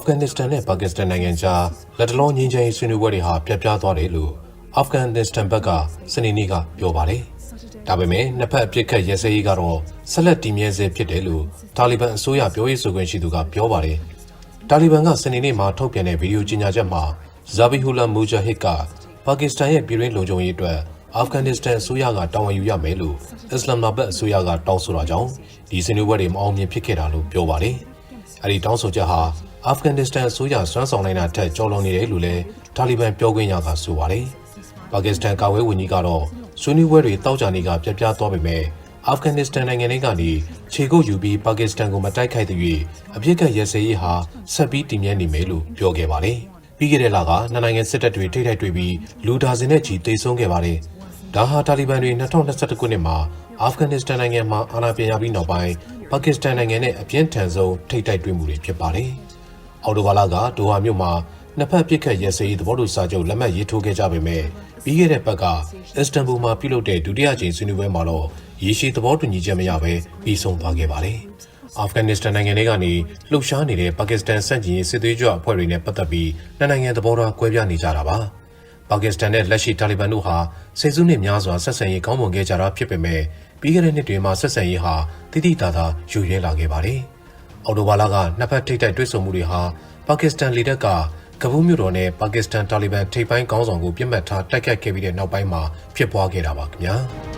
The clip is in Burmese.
ဖဂန်နစ္စတန်နဲ့ပါကစ္စတန်နိုင်ငံကြားလက်တလုံးငြိမ်းချမ်းရေးဆွေးနွေးပွဲတွေဟာပြတ်ပြားသွားတယ်လို့အာဖဂန်နစ္စတန်ဘက်ကစနေနေ့ကပြောပါတယ်။ဒါပေမဲ့နှစ်ဖက်အပြစ်ခတ်ရဲစဲရေးကတော့ဆက်လက်တည်မြဲဆဲဖြစ်တယ်လို့တာလီဘန်အစိုးရပြောရေးဆိုခွင့်ရှိသူကပြောပါတယ်။တာလီဘန်ကစနေနေ့မှာထုတ်ပြန်တဲ့ဗီဒီယိုကြေညာချက်မှာဇာဘီဟူလာမူဂျာဟစ်ကပါကစ္စတန်ရဲ့ပြည်တွင်းလုံခြုံရေးအတွက်အာဖဂန်နစ္စတန်အစိုးရကတာဝန်ယူရမယ်လို့အစ္စလာမာဘတ်အစိုးရကတောင်းဆိုတာကြောင့်ဒီဆွေးနွေးပွဲတွေမအောင်မြင်ဖြစ်ခဲ့တာလို့ပြောပါတယ်။အဲဒီတောင်းဆိုချက်ဟာ အာဖဂန်နစ္စတန်အစိုးရစွမ်းဆောင်နိုင်တာထက်ကျော်လွန်နေတယ်လို့လည်းတာလီဘန်ပြောခွင့်ရကဆိုပါတယ်။ပါကစ္စတန်ကာဝေးဝန်ကြီးကတော့ဆွေးနွေးပွဲတွေတောက်ကြနေကပြတ်ပြားသွားပေမဲ့အာဖဂန်နစ္စတန်နိုင်ငံကနေခြေကုပ်ယူပြီးပါကစ္စတန်ကိုမတိုက်ခိုက်သေး၍အပြစ်ကတ်ရဲစဲရေးဟာဆက်ပြီးတည်မြဲနေမယ်လို့ပြောခဲ့ပါတယ်။ပြီးခဲ့တဲ့လကနှစ်နိုင်ငံစစ်တပ်တွေထိထိုက်တွေ့ပြီးလူဒါဇင်နဲ့ချီတေဆုံးခဲ့ပါတယ်။ဒါဟာတာလီဘန်တွေ2021ခုနှစ်မှာအာဖဂန်နစ္စတန်နိုင်ငံမှာအာဏာပြန်ရပြီးနောက်ပိုင်းပါကစ္စတန်နိုင်ငံနဲ့အပြင်းထန်ဆုံးထိထိုက်တွေ့မှုတွေဖြစ်ပါတယ်။ အော်တိုဘာလကဒိုဟာမြို့မှာနှစ်ဖက်ပြစ်ခတ်ရဲစဲရေးသဘောတူစာချုပ်လက်မှတ်ရေးထိုးခဲ့ကြပေမဲ့ပြီးခဲ့တဲ့ဘက်ကအစ္စတန်ဘူမှာပြုလုပ်တဲ့ဒုတိယကြိမ်ဆွေးနွေးပွဲမှာတော့ရေရှည်သဘောတူညီချက်မရဘဲပြီးဆုံးသွားခဲ့ပါတယ်။အာဖဂန်နစ္စတန်နိုင်ငံတွေကနေလှုပ်ရှားနေတဲ့ပါကစ္စတန်စန့်ကျင်ရေးစစ်သွေးကြွအဖွဲ့တွေနဲ့ပတ်သက်ပြီးနှစ်နိုင်ငံသဘောထားကွဲပြားနေကြတာပါ။ပါကစ္စတန်နဲ့လက်ရှိတာလီဘန်တို့ဟာဆယ်စုနှစ်များစွာဆက်ဆံရေးကောင်းမွန်ခဲ့ကြတာဖြစ်ပေမဲ့ပြီးခဲ့တဲ့နှစ်တွေမှာဆက်ဆံရေးဟာတိတိတသာယူရဲလာခဲ့ပါတယ်။ အော်တိုဘာလကနှစ်ဖက်ထိပ်တိုက်တွေ့ဆုံမှုတွေဟာပါကစ္စတန်လေတပ်ကကဘူးမြို့တော်နဲ့ပါကစ္စတန်တာလီဘန်ထိပ်ပိုင်းခေါင်းဆောင်ကိုပြစ်မှတ်ထားတိုက်ခတ်ခဲ့ပြီးတဲ့နောက်ပိုင်းမှာဖြစ်ပွားခဲ့တာပါခင်ဗျာ။